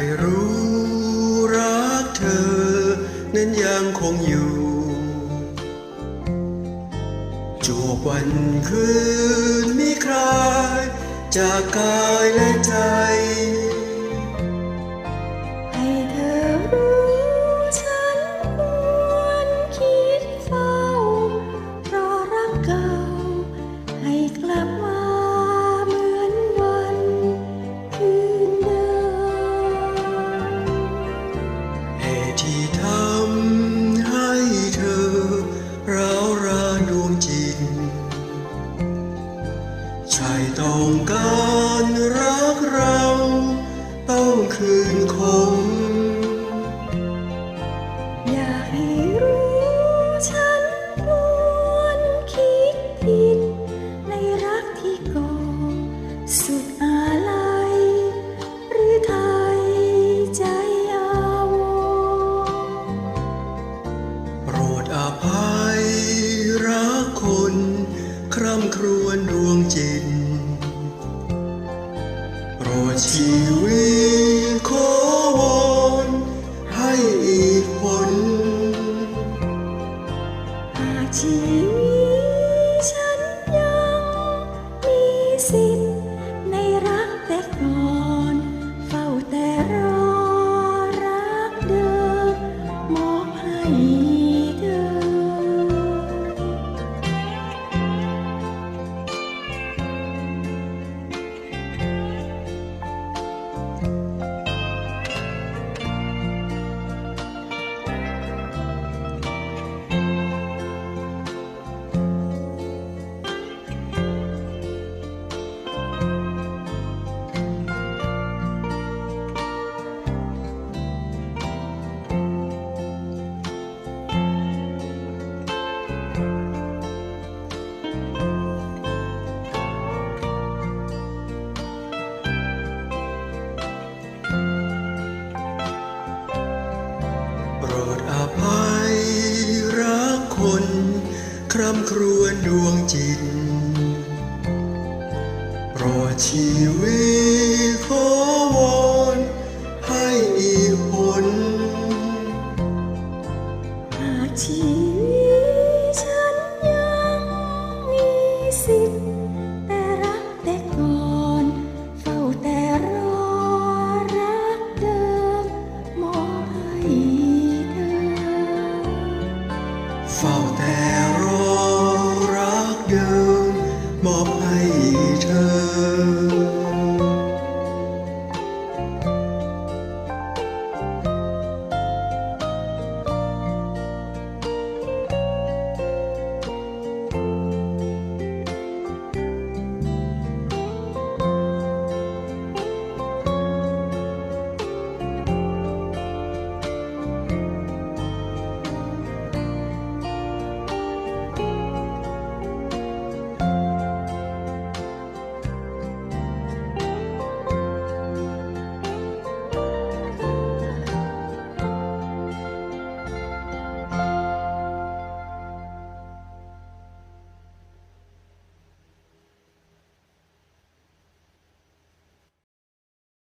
ให้รู้รักเธอ นั้นยังคงอยู่จวบวันคืนมีครจากกายและใจ 才懂得 to คร่ำครวญดวงจิต โปรดชี